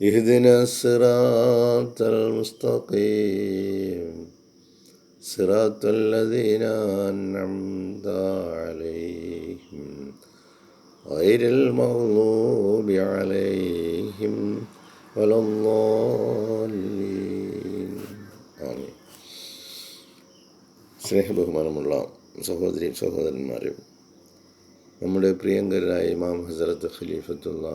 اهدنا الصراط المستقيم صراط الذين أنعمت عليهم غير المغضوب عليهم ولا الضالين آمين സ്നേഹബഹുമാനമുള്ള സഹോദരി സഹോദരന്മാരും നമ്മുടെ പ്രിയങ്കരായ ഇമാം ഹസരത്ത് ഖലീഫത്തുള്ള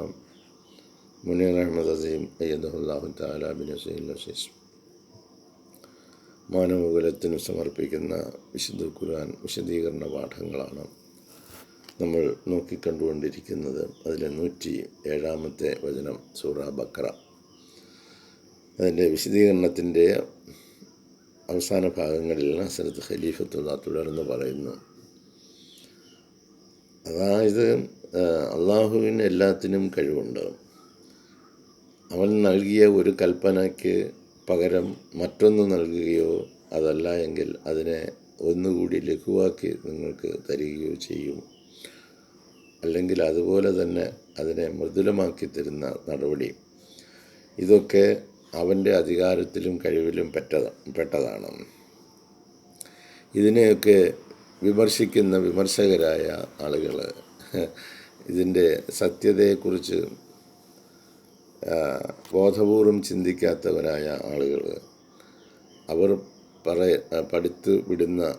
മുനീർ അഹമ്മദ് അസീം അയ്യദുല്ലാഹു താലാബിൻ അസീസ് മാനവകുലത്തിന് സമർപ്പിക്കുന്ന വിശുദ്ധ ഖുർആൻ വിശദീകരണ പാഠങ്ങളാണ് നമ്മൾ നോക്കിക്കണ്ടുകൊണ്ടിരിക്കുന്നത്. അതിലെ നൂറ്റി ഏഴാമത്തെ വചനം സൂറ ബക്ര അതിന്റെ വിശദീകരണത്തിന്റെ അവസാന ഭാഗങ്ങളിൽ ഹസരത്ത് ഖലീഫത്തുള്ള തുടർന്ന് പറയുന്നു. അതായത് അള്ളാഹുവിന് എല്ലാത്തിനും കഴിവുണ്ട്. അവൻ നൽകിയ ഒരു കൽപ്പനയ്ക്ക് പകരം മറ്റൊന്ന് നൽകുകയോ അതല്ല എങ്കിൽ അതിനെ ഒന്നുകൂടി ലഘുവാക്കി നിങ്ങൾക്ക് തരികയോ ചെയ്യും. അല്ലെങ്കിൽ അതുപോലെ തന്നെ അതിനെ മൃദുലമാക്കി തരുന്ന നടപടി. ഇതൊക്കെ അവന്റെ അധികാരത്തിലും കഴിവിലും പെട്ട പെട്ടതാണ്. ഇതിനെയൊക്കെ വിമർശിക്കുന്ന വിമർശകരായ ആളുകൾ ഇതിന്റെ സത്യതയെക്കുറിച്ച് ബോധപൂർവം ചിന്തിക്കാത്തവരായ ആളുകൾ അവർ പറയ പഠിത്തു വിടുന്ന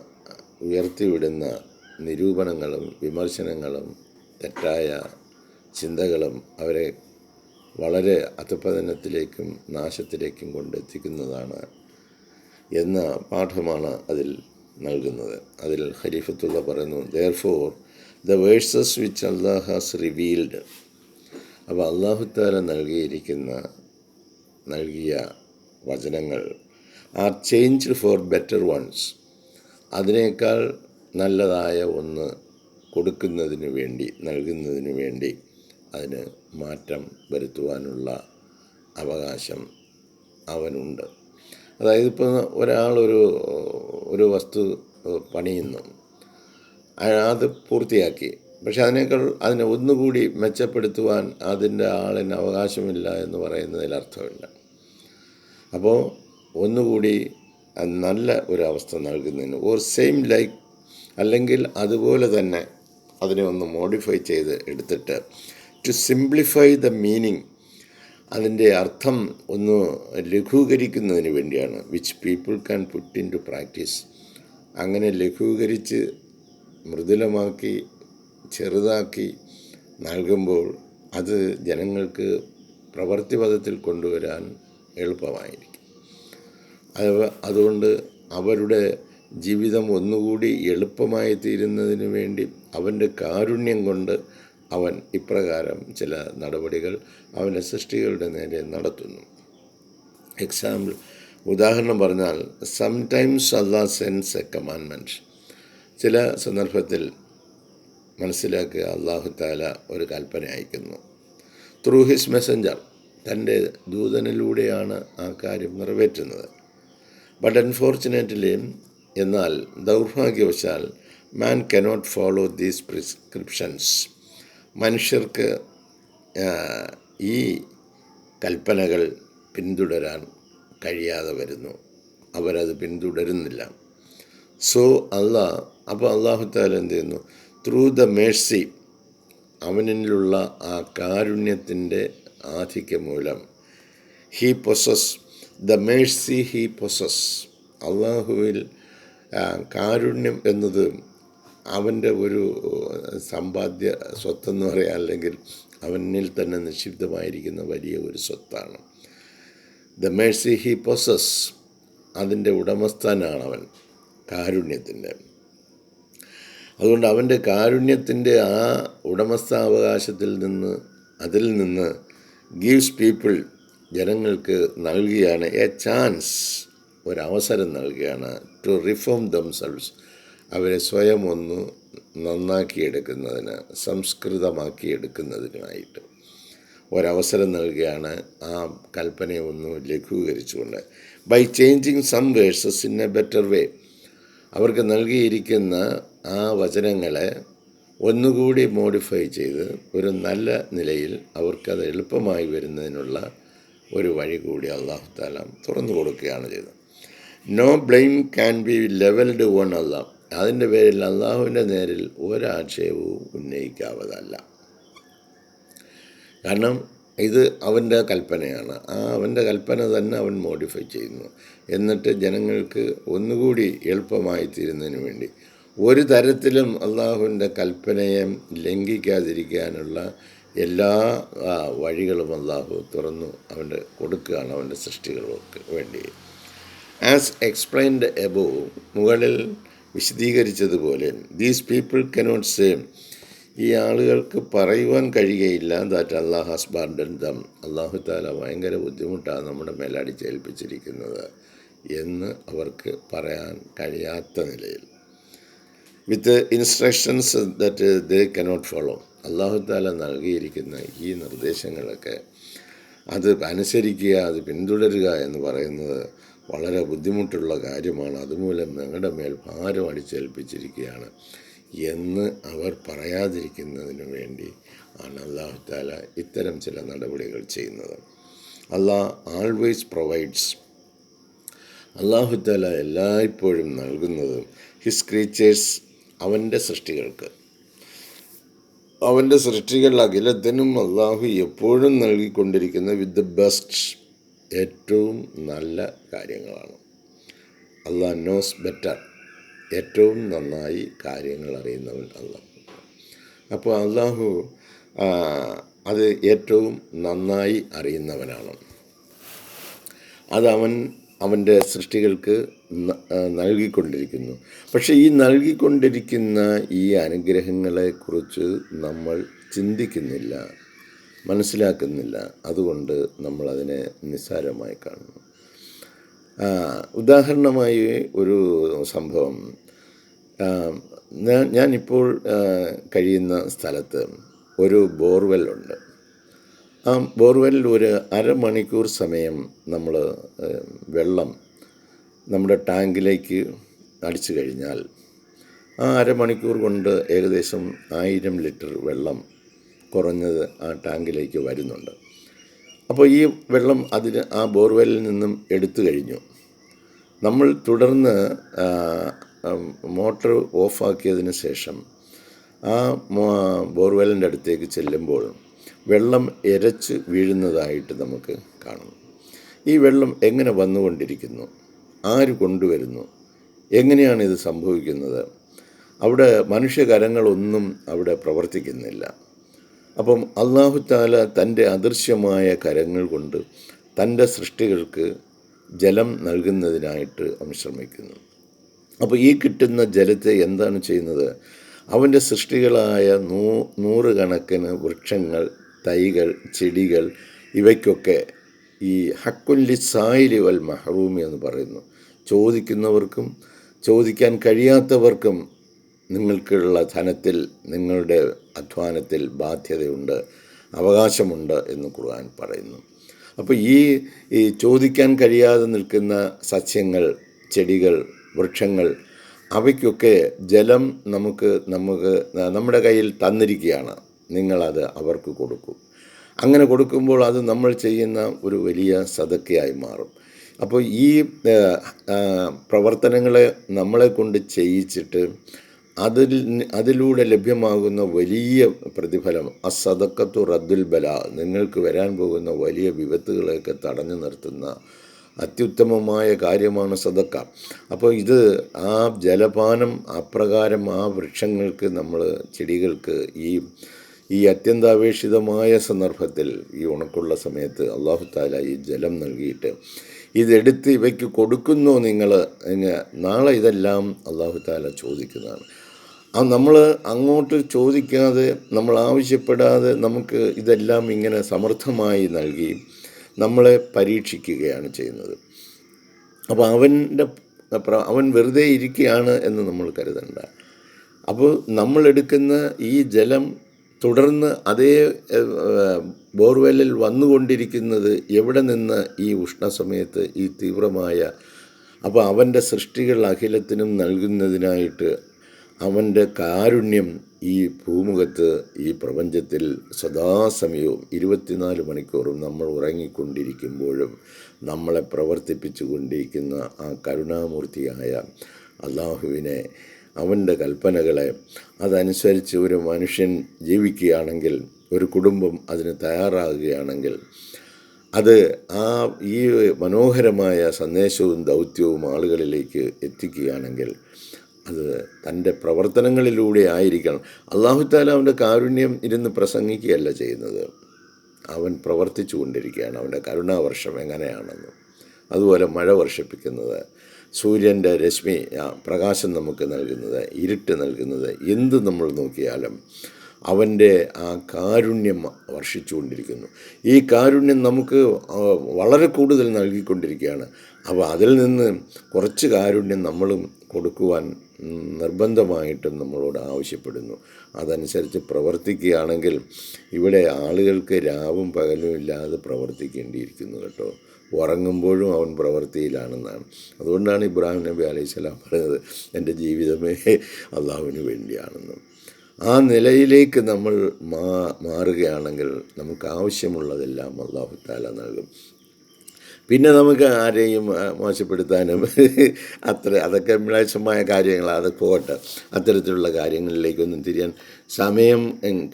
ഉയർത്തിവിടുന്ന നിരൂപണങ്ങളും വിമർശനങ്ങളും തെറ്റായ ചിന്തകളും അവരെ വളരെ അധപതനത്തിലേക്കും നാശത്തിലേക്കും കൊണ്ടെത്തിക്കുന്നതാണ് എന്ന പാഠമാണ് അതിൽ നൽകുന്നത്. അതിൽ ഹരീഫത്തുള്ള പറയുന്നു therefore the verses which Allah has revealed അപ്പോൾ അള്ളാഹുത്താല നൽകിയിരിക്കുന്ന നൽകിയ വചനങ്ങൾ are change for better ones അതിനേക്കാൾ നല്ലതായ ഒന്ന് കൊടുക്കുന്നതിന് വേണ്ടി നൽകുന്നതിന് വേണ്ടി അതിന് മാറ്റം വരുത്തുവാനുള്ള അവകാശം അവനുണ്ട്. അതായത് ഇപ്പോൾ ഒരാളൊരു ഒരു വസ്തു പണിയുന്നു. അത് പൂർത്തിയാക്കി. പക്ഷെ അതിനേക്കാൾ അതിനെ ഒന്നുകൂടി മെച്ചപ്പെടുത്തുവാൻ അതിന്റെ ആളിന് അവകാശമില്ല എന്ന് പറയുന്നതിൽ അർത്ഥമില്ല. അപ്പോൾ ഒന്നുകൂടി നല്ല ഒരു അവസ്ഥ നൽകുന്നതിന് ഓർ സെയിം ലൈക്ക് അല്ലെങ്കിൽ അതുപോലെ തന്നെ അതിനെ ഒന്ന് മോഡിഫൈ ചെയ്ത് എടുത്തിട്ട് ടു സിംപ്ലിഫൈ ദ മീനിങ് അതിന്റെ അർത്ഥം ഒന്ന് ലഘൂകരിക്കുന്നതിന് വേണ്ടിയാണ് which people can put in to practice അങ്ങനെ ലഘൂകരിച്ച് മൃദുലമാക്കി ചെറുതാക്കി നൽകുമ്പോൾ അത് ജനങ്ങൾക്ക് പ്രവൃത്തിപഥത്തിൽ കൊണ്ടുവരാൻ എളുപ്പമായിരിക്കും. അത് അതുകൊണ്ട് അവരുടെ ജീവിതം ഒന്നുകൂടി എളുപ്പമായി തീരുന്നതിന് വേണ്ടി അവന്റെ കാരുണ്യം കൊണ്ട് അവൻ ഇപ്രകാരം ചില നടപടികൾ അവന്റെ സൃഷ്ടികളുടെ നേരെ നടത്തുന്നു. എക്സാമ്പിൾ ഉദാഹരണം പറഞ്ഞാൽ സംടൈംസ് അല്ലാ സെൻസ് എ കമാൻമെന്റ് ചില സന്ദർഭത്തിൽ മനസ്സിലാക്കുക അള്ളാഹു താല ഒരു കൽപ്പന അയക്കുന്നു. ത്രൂ ഹിസ് മെസ്സഞ്ചർ തന്റെ ദൂതനിലൂടെയാണ് ആ കാര്യം നിറവേറ്റുന്നത്. ബട്ട് അൺഫോർച്ചുനേറ്റ്ലി എന്നാൽ ദൗർഭാഗ്യവശാൽ man cannot follow these prescriptions മനുഷ്യർക്ക് ഈ കൽപ്പനകൾ പിന്തുടരാൻ കഴിയാതെ വരുന്നു. അവരത് പിന്തുടരുന്നില്ല. സോ അള്ളാ അപ്പോൾ അള്ളാഹുത്താല എന്ത് ചെയ്യുന്നു? ത്രൂ ദ മേഴ്സി അവനിലുള്ള ആ കാരുണ്യത്തിന്റെ ആധിക്യം മൂലം he possess the mercy he possess അള്ളാഹുവിൽ കാരുണ്യം എന്നത് അവന്റെ ഒരു സമ്പാദ്യ സ്വത്തെന്ന് പറയാം. അല്ലെങ്കിൽ അവനിൽ തന്നെ നിക്ഷിപ്തമായിരിക്കുന്ന വലിയ ഒരു സ്വത്താണ്. ദ മേഴ്സി ഹി പൊസസ് അതിന്റെ ഉടമസ്ഥാനാണ് അവൻ കാരുണ്യത്തിന്റെ. അതുകൊണ്ട് അവന്റെ കാരുണ്യത്തിന്റെ ആ ഉടമസ്ഥാവകാശത്തിൽ നിന്ന് അതിൽ നിന്ന് ഗീവ്സ് പീപ്പിൾ ജനങ്ങൾക്ക് നൽകുകയാണ് എ ചാൻസ് ഒരവസരം നൽകുകയാണ് ടു റിഫോം ദംസെൽസ് അവരെ സ്വയം ഒന്ന് നന്നാക്കിയെടുക്കുന്നതിന് സംസ്കൃതമാക്കിയെടുക്കുന്നതിനുമായിട്ട് ഒരവസരം നൽകുകയാണ് ആ കൽപ്പനയെ ഒന്ന് ലഘൂകരിച്ചുകൊണ്ട്. By changing some verses in a better way അവർക്ക് നൽകിയിരിക്കുന്ന ആ വചനങ്ങളെ ഒന്നുകൂടി മോഡിഫൈ ചെയ്ത് ഒരു നല്ല നിലയിൽ അവർക്കത് എളുപ്പമായി വരുന്നതിനുള്ള ഒരു വഴി കൂടി അള്ളാഹു താല തുറന്നു കൊടുക്കുകയാണ് ചെയ്തത്. No blame can be levelled on Allah അതിന്റെ പേരിൽ അള്ളാഹുവിന്റെ നേരിൽ ഒരാക്ഷേപവും ഉന്നയിക്കാവതല്ല. കാരണം ഇത് അവന്റെ കൽപ്പനയാണ്. ആ അവന്റെ കൽപ്പന തന്നെ അവൻ മോഡിഫൈ ചെയ്യുന്നു. എന്നിട്ട് ജനങ്ങൾക്ക് ഒന്നുകൂടി എളുപ്പമായി തീരുന്നതിന് വേണ്ടി ഒരു തരത്തിലും അള്ളാഹുവിന്റെ കൽപ്പനയെ ലംഘിക്കാതിരിക്കാനുള്ള എല്ലാ വഴികളും അള്ളാഹു തുറന്നു അവന്റെ കൊടുക്കുകയാണ് അവന്റെ സൃഷ്ടികൾക്ക് വേണ്ടി. ആസ് എക്സ്പ്ലെയിൻഡ് എബോ മുകളിൽ വിശദീകരിച്ചതുപോലെ ദീസ് പീപ്പിൾ കനോട്ട് സേം ഈ ആളുകൾക്ക് പറയുവാൻ കഴിയുകയില്ല. ദാറ്റ് അള്ളാഹ് ഹസ്ബാൻഡൻ ദം അള്ളാഹു താല ഭയങ്കര ബുദ്ധിമുട്ടാണ് നമ്മുടെ മേലടിച്ചേൽപ്പിച്ചിരിക്കുന്നത് എന്ന് അവർക്ക് പറയാൻ കഴിയാത്ത നിലയിൽ. With instructions that they cannot follow Allahu Taala നൽകിയിരിക്കുന്ന ഈ നിർദ്ദേശങ്ങളൊക്കെ അത് അനുസരിക്കുക അത് പിന്തുടരുക എന്ന് പറയുന്നത് വളരെ ബുദ്ധിമുട്ടുള്ള കാര്യമാണ്. അതുമൂലം ഞങ്ങളുടെ മേൽ ഭാരം അടിച്ചേൽപ്പിച്ചിരിക്കുകയാണ് എന്ന് അവർ പറയാതിരിക്കുന്നതിന് വേണ്ടി ആണ് അള്ളാഹു താല ഇത്തരം ചില നടപടികൾ ചെയ്യുന്നത്. അള്ളാഹ് ആൾവേസ് പ്രൊവൈഡ്സ് അള്ളാഹുത്തല എല്ലായ്പ്പോഴും നൽകുന്നത്. ഹിസ് ക്രീച്ചേഴ്സ് അവന്റെ സൃഷ്ടികൾക്ക്. അവന്റെ സൃഷ്ടികൾ അഖിലത്തിനും അള്ളാഹു എപ്പോഴും നൽകിക്കൊണ്ടിരിക്കുന്ന വിത്ത് ദ ബെസ്റ്റ് ഏറ്റവും നല്ല കാര്യങ്ങളാണ്. അള്ളാഹ് നോസ് ബെറ്റർ ഏറ്റവും നന്നായി കാര്യങ്ങൾ അറിയുന്നവൻ അള്ളാഹു അപ്പോൾ അള്ളാഹു അത് ഏറ്റവും നന്നായി അറിയുന്നവനാണ്. അത് അവൻ അവന്റെ സൃഷ്ടികൾക്ക് നൽകിക്കൊണ്ടിരിക്കുന്നു. പക്ഷേ ഈ നൽകിക്കൊണ്ടിരിക്കുന്ന ഈ അനുഗ്രഹങ്ങളെക്കുറിച്ച് നമ്മൾ ചിന്തിക്കുന്നില്ല മനസ്സിലാക്കുന്നില്ല. അതുകൊണ്ട് നമ്മൾ അതിനെ നിസ്സാരമായി കാണുന്നു. ഉദാഹരണമായി ഒരു സംഭവം. ഞാനിപ്പോൾ കഴിയുന്ന സ്ഥലത്ത് ഒരു ബോർവെല്ലുണ്ട് ആ ബോർവെല്ലിൽ ഒരു അരമണിക്കൂർ സമയം നമ്മൾ വെള്ളം നമ്മുടെ ടാങ്കിലേക്ക് അടിച്ചു കഴിഞ്ഞാൽ ആ അരമണിക്കൂർ കൊണ്ട് ഏകദേശം ആയിരം ലിറ്റർ വെള്ളം കുറഞ്ഞത് ആ ടാങ്കിലേക്ക് വരുന്നുണ്ട്. അപ്പോൾ ഈ വെള്ളം അതിന് ആ ബോർവെല്ലിൽ നിന്നും എടുത്തു കഴിഞ്ഞു. നമ്മൾ തുടർന്ന് മോട്ടർ ഓഫാക്കിയതിന് ശേഷം ആ ബോർവെല്ലിന്റെ അടുത്തേക്ക് ചെല്ലുമ്പോൾ വെള്ളം എരച്ച് വീഴുന്നതായിട്ട് നമുക്ക് കാണുന്നു ഈ വെള്ളം എങ്ങനെ വന്നുകൊണ്ടിരിക്കുന്നു? ആര് കൊണ്ടുവരുന്നു? എങ്ങനെയാണ് ഇത് സംഭവിക്കുന്നത്? അവിടെ മനുഷ്യകരങ്ങളൊന്നും അവിടെ പ്രവർത്തിക്കുന്നില്ല. അപ്പം അള്ളാഹു താല തന്റെ അദൃശ്യമായ കരങ്ങൾ കൊണ്ട് തന്റെ സൃഷ്ടികൾക്ക് ജലം നൽകുന്നതിനായിട്ട് അവൻ ശ്രമിക്കുന്നു. അപ്പോൾ ഈ കിട്ടുന്ന ജലത്തെ എന്താണ് ചെയ്യുന്നത്? അവന്റെ സൃഷ്ടികളായ നൂ നൂറുകണക്കിന് വൃക്ഷങ്ങൾ തൈകൾ ചെടികൾ ഇവയ്ക്കൊക്കെ ഈ ഹക്കുല്ലി സായിലി വൽ മഹറൂമി എന്ന് പറയുന്നു. ചോദിക്കുന്നവർക്കും ചോദിക്കാൻ കഴിയാത്തവർക്കും നിങ്ങൾക്കുള്ള ധനത്തിൽ നിങ്ങളുടെ അധ്വാനത്തിൽ ബാധ്യതയുണ്ട് അവകാശമുണ്ട് എന്ന് ഖുർആൻ പറയുന്നു. അപ്പോൾ ഈ ഈ ചോദിക്കാൻ കഴിയാതെ നിൽക്കുന്ന സസ്യങ്ങൾ ചെടികൾ വൃക്ഷങ്ങൾ അവയ്ക്കൊക്കെ ജലം നമുക്ക് നമുക്ക് നമ്മുടെ കയ്യിൽ തന്നിരിക്കുകയാണ്. നിങ്ങളത് അവർക്ക് കൊടുക്കും. അങ്ങനെ കൊടുക്കുമ്പോൾ അത് നമ്മൾ ചെയ്യുന്ന ഒരു വലിയ സതക്കയായി മാറും. അപ്പോൾ ഈ പ്രവർത്തനങ്ങളെ നമ്മളെ കൊണ്ട് ചെയ്യിച്ചിട്ട് അതിൽ അതിലൂടെ ലഭ്യമാകുന്ന വലിയ പ്രതിഫലം അസതക്കത്തു റദ്ദുൽ ബല നിങ്ങൾക്ക് വരാൻ പോകുന്ന വലിയ വിപത്തുകളെയൊക്കെ തടഞ്ഞു നിർത്തുന്ന അത്യുത്തമമായ കാര്യമാണ് സദക്ക. അപ്പോൾ ഇത് ആ ജലപാനം അപ്രകാരം ആ വൃക്ഷങ്ങൾക്ക് നമ്മൾ ചെടികൾക്ക് ഈ ഈ അത്യന്താപേക്ഷിതമായ സന്ദർഭത്തിൽ ഈ ഉണക്കുള്ള സമയത്ത് അള്ളാഹു താല ഈ ജലം നൽകിയിട്ട് ഇതെടുത്ത് ഇവയ്ക്ക് കൊടുക്കുന്നു നിങ്ങൾ നാളെ ഇതെല്ലാം അള്ളാഹു താല ചോദിക്കുന്നതാണ്. ആ നമ്മൾ അങ്ങോട്ട് ചോദിക്കാതെ നമ്മൾ ആവശ്യപ്പെടാതെ നമുക്ക് ഇതെല്ലാം ഇങ്ങനെ സമർത്ഥമായി നൽകി നമ്മളെ പരീക്ഷിക്കുകയാണ് ചെയ്യുന്നത്. അപ്പോൾ അവന്റെ അവൻ വെറുതെ ഇരിക്കുകയാണ് എന്ന് നമ്മൾ കരുതണ്ട. അപ്പോൾ നമ്മളെടുക്കുന്ന ഈ ജലം തുടർന്ന് അതേ ബോർവെല്ലിൽ വന്നുകൊണ്ടിരിക്കുന്നത് എവിടെ നിന്ന് ഈ ഉഷ്ണസമയത്ത് ഈ തീവ്രമായ അപ്പോൾ അവന്റെ സൃഷ്ടികൾ അഖിലത്തിനും നൽകുന്നതിനായിട്ട് അവന്റെ കാരുണ്യം ഈ ഭൂമുഖത്ത് ഈ പ്രപഞ്ചത്തിൽ സദാസമയവും ഇരുപത്തിനാല് മണിക്കൂറും നമ്മൾ ഉറങ്ങിക്കൊണ്ടിരിക്കുമ്പോഴും നമ്മളെ പ്രവർത്തിപ്പിച്ചു കൊണ്ടിരിക്കുന്ന ആ കരുണാമൂർത്തിയായ അള്ളാഹുവിനെ അവന്റെ കൽപ്പനകളെ അതനുസരിച്ച് ഒരു മനുഷ്യൻ ജീവിക്കുകയാണെങ്കിൽ ഒരു കുടുംബം അതിന് തയ്യാറാകുകയാണെങ്കിൽ അത് ആ ഈ മനോഹരമായ സന്ദേശവും ദൗത്യവും ആളുകളിലേക്ക് എത്തിക്കുകയാണെങ്കിൽ അത് തന്റെ പ്രവർത്തനങ്ങളിലൂടെ ആയിരിക്കണം. അള്ളാഹുത്താല അവന്റെ കാരുണ്യം ഇരുന്ന് പ്രസംഗിക്കുകയല്ല ചെയ്യുന്നത്. അവൻ പ്രവർത്തിച്ചു കൊണ്ടിരിക്കുകയാണ് അവന്റെ കരുണാവർഷം എങ്ങനെയാണെന്ന് അതുപോലെ മഴ വർഷിപ്പിക്കുന്നത്. സൂര്യന്റെ രശ്മി പ്രകാശം നമുക്ക് നൽകുന്നത് ഇരുട്ട് നൽകുന്നത് എന്ത് നമ്മൾ നോക്കിയാലും അവന്റെ ആ കാരുണ്യം വർഷിച്ചുകൊണ്ടിരിക്കുന്നു. ഈ കാരുണ്യം നമുക്ക് വളരെ കൂടുതൽ നൽകിക്കൊണ്ടിരിക്കുകയാണ്. അപ്പോൾ അതിൽ നിന്ന് കുറച്ച് കാരുണ്യം നമ്മളും കൊടുക്കുവാൻ നിർബന്ധമായിട്ടും നമ്മളോട് ആവശ്യപ്പെടുന്നു. അതനുസരിച്ച് പ്രവർത്തിക്കുകയാണെങ്കിൽ ഇവിടെ ആളുകൾക്ക് രാവും പകലും ഇല്ലാതെ പ്രവർത്തിക്കേണ്ടിയിരിക്കുന്നു കേട്ടോ. ഉറങ്ങുമ്പോഴും അവൻ പ്രവൃത്തിയിലാണെന്നാണ്. അതുകൊണ്ടാണ് ഇബ്രാഹിം നബി അലൈഹി സ്വലാം പറഞ്ഞത് എന്റെ ജീവിതമേ അള്ളാഹുവിന് വേണ്ടിയാണെന്നും. ആ നിലയിലേക്ക് നമ്മൾ മാറുകയാണെങ്കിൽ നമുക്ക് ആവശ്യമുള്ളതെല്ലാം അള്ളാഹു താല നൽകും. പിന്നെ നമുക്ക് ആരെയും മോശപ്പെടുത്താനും അത്ര അതൊക്കെ മ്ലേച്ഛമായ കാര്യങ്ങളാണ് അത് പോകട്ടെ അത്തരത്തിലുള്ള കാര്യങ്ങളിലേക്കൊന്നും തിരിയാൻ സമയം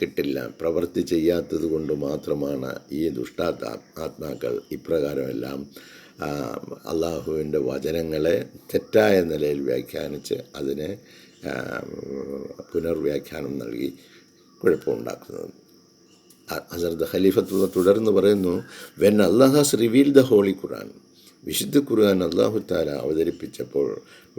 കിട്ടില്ല. പ്രവൃത്തി ചെയ്യാത്തത് കൊണ്ട് മാത്രമാണ് ഈ ദുഷ്ടാത്ത ആത്മാക്കൾ ഇപ്രകാരമെല്ലാം അള്ളാഹുവിന്റെ വചനങ്ങളെ തെറ്റായ നിലയിൽ വ്യാഖ്യാനിച്ച് അതിനെ പുനർവ്യാഖ്യാനം നൽകി കുഴപ്പമുണ്ടാക്കുന്നത്. ഹസരത്ത് ഖലീഫത്തുള്ള തുടർന്ന് പറയുന്നു when Allah has reveal the holy Quran വിശുദ്ധ ഖുർആൻ അള്ളാഹു താല അവതരിപ്പിച്ചപ്പോൾ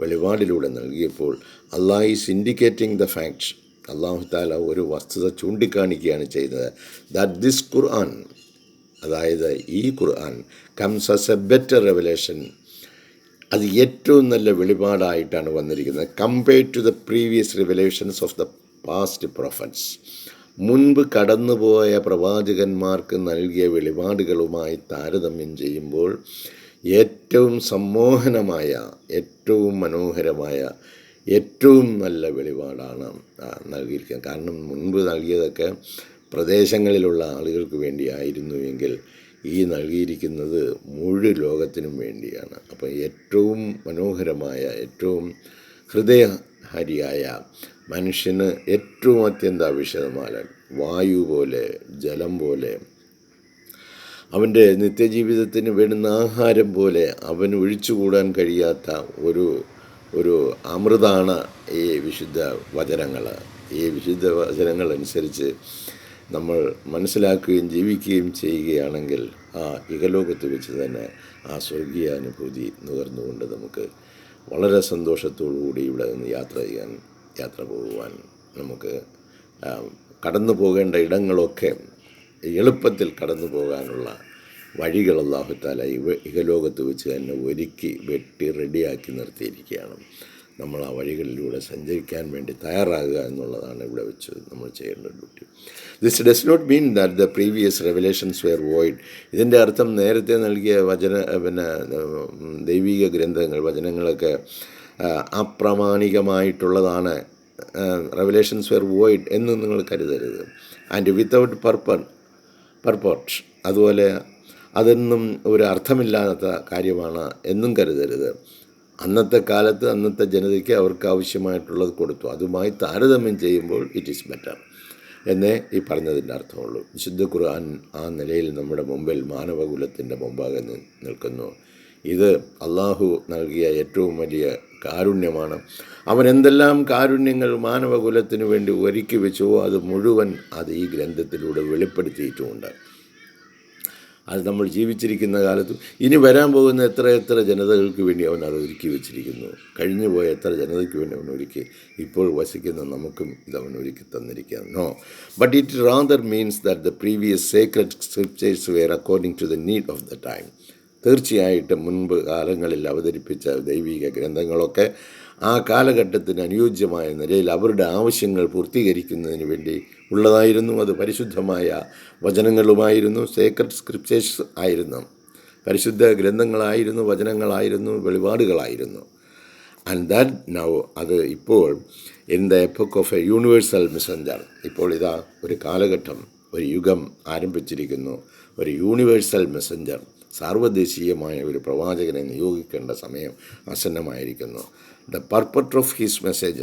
വെളിപാടിലൂടെ നൽകിയപ്പോൾ Allah is indicating the facts. Allahu Taala ഒരു വസ്തുത ചൂണ്ടിക്കാണിക്കുകയാണ് ചെയ്തത് ദാറ്റ് ദിസ് ഖുർആൻ അതായത് ഈ Quran comes as a better revelation. അത് ഏറ്റവും നല്ല വെളിപാടായിട്ടാണ് വന്നിരിക്കുന്നത് compared to the previous revelations of the past prophets മുൻപ് കടന്നുപോയ പ്രവാചകന്മാർക്ക് നൽകിയ വെളിപാടുകളുമായി താരതമ്യം ചെയ്യുമ്പോൾ ഏറ്റവും സമ്മോഹനമായ ഏറ്റവും മനോഹരമായ ഏറ്റവും നല്ല വെളിപാടാണ് നൽകിയിരിക്കുന്നത്. കാരണം മുൻപ് നൽകിയതൊക്കെ പ്രദേശങ്ങളിലുള്ള ആളുകൾക്ക് വേണ്ടിയായിരുന്നു എങ്കിൽ ഈ നൽകിയിരിക്കുന്നത് മുഴു ലോകത്തിനും വേണ്ടിയാണ്. അപ്പോൾ ഏറ്റവും മനോഹരമായ ഏറ്റവും ഹൃദയഹരിയായ മനുഷ്യന് ഏറ്റവും അത്യന്താപേക്ഷിതമായ വായു പോലെ ജലം പോലെ അവന്റെ നിത്യജീവിതത്തിന് വേണ്ടുന്ന ആഹാരം പോലെ അവന് ഒഴിച്ചുകൂടാൻ കഴിയാത്ത ഒരു ഒരു അമൃതാണ് ഈ വിശുദ്ധ വചനങ്ങൾ. ഈ വിശുദ്ധ വചനങ്ങൾ അനുസരിച്ച് നമ്മൾ മനസ്സിലാക്കുകയും ജീവിക്കുകയും ചെയ്യുകയാണെങ്കിൽ ആ ഇഹലോകത്ത് വെച്ച് തന്നെ ആ സ്വർഗീയ അനുഭൂതി നുകർന്നുകൊണ്ട് നമുക്ക് വളരെ സന്തോഷത്തോടു കൂടി ഇവിടെ നിന്ന് യാത്ര ചെയ്യാൻ യാത്ര പോകുവാൻ നമുക്ക് കടന്നു പോകേണ്ട ഇടങ്ങളൊക്കെ എളുപ്പത്തിൽ കടന്നു പോകാനുള്ള വഴികൾ അള്ളാഹുത്താല ഇവ ഇഹലോകത്ത് വെച്ച് തന്നെ ഒരുക്കി വെട്ടി റെഡിയാക്കി നിർത്തിയിരിക്കുകയാണ്. നമ്മൾ ആ വഴികളിലൂടെ സഞ്ചരിക്കാൻ വേണ്ടി തയ്യാറാകുക എന്നുള്ളതാണ് ഇവിടെ വെച്ച് നമ്മൾ ചെയ്യേണ്ട duty. This does not mean that the previous revelations were void ഇതിന്റെ അർത്ഥം നേരത്തെ നൽകിയ വചന പിന്നെ ദൈവിക ഗ്രന്ഥങ്ങൾ വചനങ്ങളൊക്കെ അപ്രാമാണികമായിട്ടുള്ളതാണ് റെവലേഷൻസ് വെർ വോയിഡ് എന്ന് നിങ്ങൾ കരുതരുത്. ആൻഡ് വിത്തൗട്ട് പർപ്പ പർപ്പോട്ട് അതുപോലെ അതൊന്നും ഒരു അർത്ഥമില്ലാത്ത കാര്യമാണ് എന്നും കരുതരുത്. അന്നത്തെ കാലത്ത് അന്നത്തെ ജനതയ്ക്ക് അവർക്ക് ആവശ്യമായിട്ടുള്ളത് കൊടുത്തു. അതുമായി താരതമ്യം ചെയ്യുമ്പോൾ ഇറ്റ് ഈസ് ബെറ്റർ എന്നേ ഈ പറഞ്ഞതിന്റെ അർത്ഥമുള്ളൂ. വിശുദ്ധ ഖുർആൻ ആ നിലയിൽ നമ്മുടെ മുമ്പിൽ മാനവകുലത്തിന്റെ മുമ്പാകെ നിൽക്കുന്നു. ഇത് അള്ളാഹു നൽകിയ ഏറ്റവും വലിയ കാരുണ്യമാണ്. അവൻ എന്തെല്ലാം കാരുണ്യങ്ങൾ മാനവകുലത്തിനു വേണ്ടി ഒരുക്കി വെച്ചുവോ അത് മുഴുവൻ അത് ഈ ഗ്രന്ഥത്തിലൂടെ വെളിപ്പെടുത്തിയിട്ടുമുണ്ട്. അത് നമ്മൾ ജീവിച്ചിരിക്കുന്ന കാലത്തും ഇനി വരാൻ പോകുന്ന എത്ര എത്ര ജനതകൾക്ക് വേണ്ടി അവൻ അത് ഒരുക്കി വെച്ചിരിക്കുന്നു. കഴിഞ്ഞു പോയ എത്ര ജനതയ്ക്ക് വേണ്ടി അവൻ ഒരുക്കി ഇപ്പോൾ വസിക്കുന്ന നമുക്കും ഇത് അവൻ ഒരുക്കി തന്നിരിക്കുകയാണ് no but it rather means that the previous sacred scriptures were according to the need of the time തീർച്ചയായിട്ടും മുൻപ് കാലങ്ങളിൽ അവതരിപ്പിച്ച ദൈവിക ഗ്രന്ഥങ്ങളൊക്കെ ആ കാലഘട്ടത്തിന് അനുയോജ്യമായ നിലയിൽ അവരുടെ ആവശ്യങ്ങൾ പൂർത്തീകരിക്കുന്നതിന് വേണ്ടി ഉള്ളതായിരുന്നു. അത് പരിശുദ്ധമായ വചനങ്ങളുമായിരുന്നു. സേക്രഡ് സ്ക്രിപ്റ്റേഴ്സ് ആയിരുന്നു. പരിശുദ്ധ ഗ്രന്ഥങ്ങളായിരുന്നു വചനങ്ങളായിരുന്നു വെളിപാടുകളായിരുന്നു. ആൻഡ് ദാറ്റ് നൗ അത് ഇപ്പോൾ in the epoch of a universal messenger ഇപ്പോൾ ഇതാ ഒരു കാലഘട്ടം ഒരു യുഗം ആരംഭിച്ചിരിക്കുന്നു. ഒരു യൂണിവേഴ്സൽ മെസ്സഞ്ചർ സാർവദേശീയമായ ഒരു പ്രവാചകനെ നിയോഗിക്കേണ്ട സമയം ആസന്നമായിരിക്കുന്നു. The purpose of his message